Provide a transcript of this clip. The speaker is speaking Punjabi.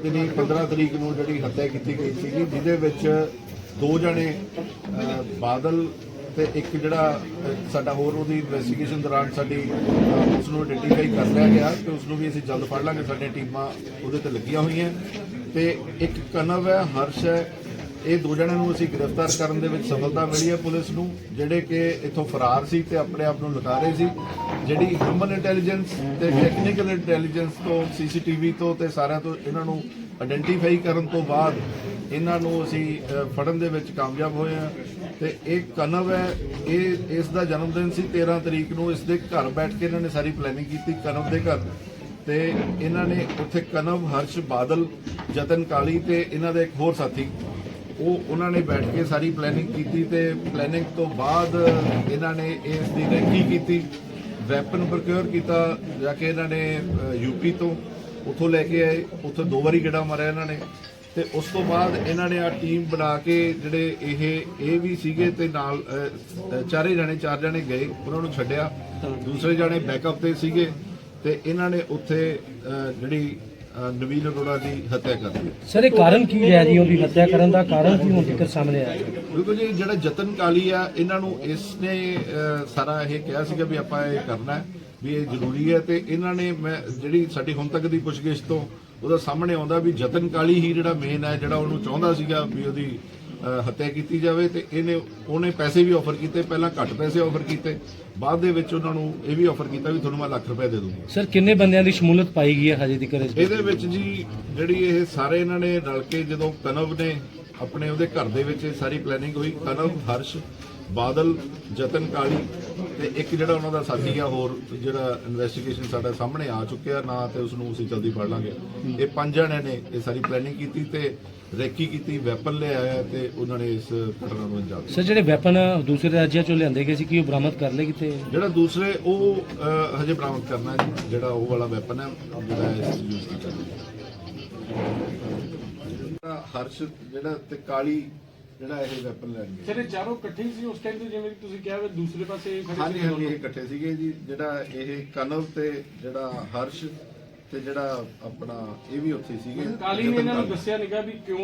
ਤਰੀਕ ਨੂੰ ਜਿਹੜੀ ਹੱਤਿਆ ਕੀਤੀ ਗਈ ਸੀਗੀ ਜਿਹਦੇ ਵਿੱਚ ਦੋ ਜਣੇ ਬਾਦਲ ਤੇ ਇੱਕ ਜਿਹੜਾ ਸਾਡਾ ਹੋਰ ਉਹਦੀ ਇਨਵੈਸਟੀਗੇਸ਼ਨ ਦੌਰਾਨ ਸਾਡੀ ਅਹ, ਉਸ ਨੂੰ ਆਇਡੈਂਟੀਫਾਈ ਕਰ ਲਿਆ ਗਿਆ ਤੇ ਉਸ ਨੂੰ ਵੀ ਅਸੀਂ ਜਲਦ ਫੜ ਲਾਂਗੇ। ਸਾਡੀਆਂ ਟੀਮਾਂ ਉਹਦੇ ਤੇ ਲੱਗੀਆਂ ਹੋਈਆਂ। ਤੇ ਇੱਕ ਕਨਵ ਹੈ ਹਰਸ਼ ਹੈ ਇਹ ਦੋ ਜਣਿਆਂ ਨੂੰ ਅਸੀਂ ਗ੍ਰਿਫਤਾਰ ਕਰਨ ਦੇ ਵਿੱਚ ਸਫਲਤਾ ਮਿਲੀ ਹੈ ਪੁਲਿਸ ਨੂੰ, ਜਿਹੜੇ ਕਿ ਇੱਥੋਂ ਫਰਾਰ ਸੀ ਤੇ ਆਪਣੇ ਆਪ ਨੂੰ ਲੁਕਾ ਰਹੇ ਸੀ। ਜਿਹੜੀ ਹਿਊਮਨ ਇੰਟੈਲੀਜੈਂਸ ਤੇ ਟੈਕਨੀਕਲ ਇੰਟੈਲੀਜੈਂਸ ਤੋਂ ਸੀਸੀਟੀਵੀ ਤੋਂ ਤੇ ਸਾਰਿਆਂ ਤੋਂ ਇਹਨਾਂ ਨੂੰ ਆਇਡੈਂਟੀਫਾਈ ਕਰਨ ਤੋਂ ਬਾਅਦ ਇਹਨਾਂ ਨੂੰ ਅਸੀਂ ਫੜਨ ਦੇ ਵਿੱਚ ਕਾਮਯਾਬ ਹੋਏ ਹਾਂ। ਤੇ ਇਹ ਕਨਵ ਹੈ, ਇਹ ਇਸ ਦਾ ਜਨਮ ਦਿਨ ਸੀ 13 ਤਰੀਕ ਨੂੰ ਇਸ ਦੇ ਘਰ ਬੈਠ ਕੇ ਇਹਨਾਂ ਨੇ ਸਾਰੀ ਪਲੈਨਿੰਗ ਕੀਤੀ ਕਨਵ ਦੇ ਘਰ। ਤੇ ਇਹਨਾਂ ਨੇ ਉੱਥੇ ਕਨਵ ਹਰਸ਼ ਬਾਦਲ, ਜਤਨ ਕਾਲੀ ਤੇ ਇਹਨਾਂ ਦਾ ਇੱਕ ਹੋਰ ਸਾਥੀ ਉਹ ਉਹਨਾਂ ਨੇ ਬੈਠ ਕੇ ਸਾਰੀ ਪਲੈਨਿੰਗ ਕੀਤੀ ਤੇ ਪਲੈਨਿੰਗ ਤੋਂ ਬਾਅਦ ਇਹਨਾਂ ਨੇ ਇਸ ਦੀ ਰੈਕੀ ਕੀਤੀ ਵੈਪਨ ਪ੍ਰੋਕਿਉਰ ਕੀਤਾ, ਜਾ ਕੇ ਇਹਨਾਂ ਨੇ ਯੂਪੀ ਤੋਂ ਉੱਥੋਂ ਲੈ ਕੇ ਆਏ, ਉੱਥੇ ਦੋ ਵਾਰੀ ਗੇੜਾ ਮਾਰਿਆ ਇਹਨਾਂ ਨੇ ਤੇ ਉਸ ਤੋਂ ਬਾਅਦ ਇਹਨਾਂ ਨੇ ਆ ਟੀਮ ਬਣਾ ਕੇ ਜਿਹੜੇ ਇਹ ਇਹ ਵੀ ਸੀਗੇ ਤੇ ਨਾਲ ਚਾਰੇ ਜਣੇ, ਚਾਰ ਜਣੇ ਗਏ, ਉਹਨਾਂ ਨੂੰ ਛੱਡਿਆ। ਦੂਸਰੇ ਜਣੇ ਬੈਕਅਪ ਤੇ ਸੀਗੇ ਤੇ ਇਹਨਾਂ ਨੇ ਉੱਥੇ ਜਿਹੜੀ ਨਵੀਨ ਅਰੋੜਾ ਦੀ ਹੱਤਿਆ ਕਰ ਦਿੱਤੀ ਸਰ ਇਹ ਕਾਰਨ ਕੀ ਹੈ ਜੀ ਉਹਦੀ ਹੱਤਿਆ ਕਰਨ ਦਾ? ਕਾਰਨ ਕੀ ਹੁਣ ਤੱਕ ਸਾਹਮਣੇ ਆਇਆ? ਬਿਲਕੁਲ ਜੀ ਜਿਹੜਾ ਜਤਨ ਕਾਲੀ ਆ ਇਹਨਾਂ ਨੂੰ ਇਸ ਨੇ ਸਾਰਾ ਇਹ ਕਿਹਾ ਸੀਗਾ ਵੀ ਆਪਾਂ ਇਹ ਕਰਨਾ ਵੀ ਇਹ ਜ਼ਰੂਰੀ ਹੈ ਤੇ ਇਹਨਾਂ ਨੇ ਮੈਂ ਜਿਹੜੀ ਸਾਡੀ ਹੁਣ ਤੱਕ ਦੀ ਪੁੱਛਗਿੱਛ ਤੋਂ ਉਹਦਾ ਸਾਹਮਣੇ ਆਉਂਦਾ ਵੀ ਜਤਨ ਕਾਲੀ ਹੀ ਜਿਹੜਾ ਮੇਨ ਹੈ ਜਿਹੜਾ ਉਹਨੂੰ ਚਾਹੁੰਦਾ ਸੀਗਾ ਵੀ ਉਹਦੀ ਹੱਤਿਆ ਕੀਤੀ ਜਾਵੇ ਤੇ ਇਹਨੇ ਉਹਨੇ ਪੈਸੇ ਵੀ ਆਫਰ ਕੀਤੇ ਪਹਿਲਾਂ ਘੱਟ ਪੈਸੇ ਆਫਰ ਕੀਤੇ ਬਾਅਦ ਦੇ ਵਿੱਚ ਉਹਨਾਂ ਨੂੰ ਇਹ ਵੀ ਆਫਰ ਕੀਤਾ ਵੀ ਤੁਹਾਨੂੰ ਮੈਂ ਲੱਖ ਰੁਪਏ ਦੇ ਦੂੰਗਾ ਸਰ ਕਿੰਨੇ ਬੰਦਿਆਂ ਦੀ ਸ਼ਮੂਲੀਅਤ ਪਾਈ ਗਈ ਹੈ ਹਜੇ ਤੱਕ? ਇਹਦੇ ਵਿੱਚ ਜੀ ਜਿਹੜੀ ਇਹ ਸਾਰੇ ਇਹਨਾਂ ਨੇ ਰਲ ਕੇ ਜਦੋਂ ਕਨਵ ਨੇ ਆਪਣੇ ਉਹਦੇ ਘਰ ਦੇ ਵਿੱਚ ਇਹ ਸਾਰੀ ਪਲੈਨਿੰਗ ਹੋਈ ਕਨਵ ਹਰਸ਼ ਬਾਦਲ ਜਤਨ ਕਾਲੀ ਤੇ ਇੱਕ ਜਿਹੜਾ ਉਹਨਾਂ ਦਾ ਸਾਥੀ ਆ ਹੋਰ ਜਿਹੜਾ ਇਨਵੈਸਟੀਗੇਸ਼ਨ ਸਾਡਾ ਸਾਹਮਣੇ ਆ ਚੁੱਕਿਆ ਨਾ ਤੇ ਉਸ ਨੂੰ ਅਸੀਂ ਜਲਦੀ ਫੜ ਲਾਂਗੇ। ਇਹ ਪੰਜ ਜਣੇ ਨੇ ਇਹ ਸਾਰੀ ਪਲੈਨਿੰਗ ਕੀਤੀ ਤੇ ਰੈਕੀ ਕੀਤੀ ਵੈਪਨ ਲਿਆਇਆ ਤੇ ਉਹਨਾਂ ਨੇ ਇਸ ਘਟਨਾ ਨੂੰ ਅੰਜਾਮ ਦਿੱਤਾ। ਸਰ ਜਿਹੜੇ ਵੈਪਨ ਦੂਸਰੇ ਰਾਜਾਂ ਚੋਂ ਲਿਆਂਦੇ ਗਏ ਸੀ ਕੀ ਉਹ ਬਰਾਮਦ ਕਰ ਲਏ ਕਿਤੇ? ਜਿਹੜਾ ਦੂਸਰੇ ਉਹ ਅਹ, ਹਜੇ ਬਰਾਮਦ ਕਰਨਾ ਹੈ ਜੀ, ਜਿਹੜਾ ਉਹ ਵਾਲਾ ਵੈਪਨ ਹੈ ਜਿਹੜਾ ਇਸ ਯੂਜ਼ ਕੀਤਾ ਗਿਆ। ਹਰਸ਼ ਜਿਹੜਾ ਤੇ ਕਾਲੀ ਜਿਹੜਾ ਇਹ ਵੈਪਨ ਲੈਣਗੇ ਜਿਹੜੇ ਚਾਰੋਂ ਇਕੱਠੇ ਹੀ ਸੀ? ਉਸ ਟਾਈਮ ਤੇ ਜਿਵੇਂ ਕਿ ਤੁਸੀਂ ਕਿਹਾ ਵੀ ਦੂਸਰੇ ਪਾਸੇ ਖੜੇ ਹਾਂਜੀ ਸੀ ਹਾਂਜੀ ਇਹ ਇਕੱਠੇ ਸੀਗੇ ਜੀ। ਜਿਹੜਾ ਇਹ ਕਨਵ ਤੇ ਜਿਹੜਾ ਹਰਸ਼ ਤੇ ਜਿਹੜਾ ਆਪਣਾ ਇਹ ਵੀ ਉੱਥੇ ਸੀਗੇ। ਕਾਲੀ ਨੇ ਇਹਨਾਂ ਨੂੰ। ਦੱਸਿਆ ਨਿਕਾ ਵੀ ਕਿਉਂ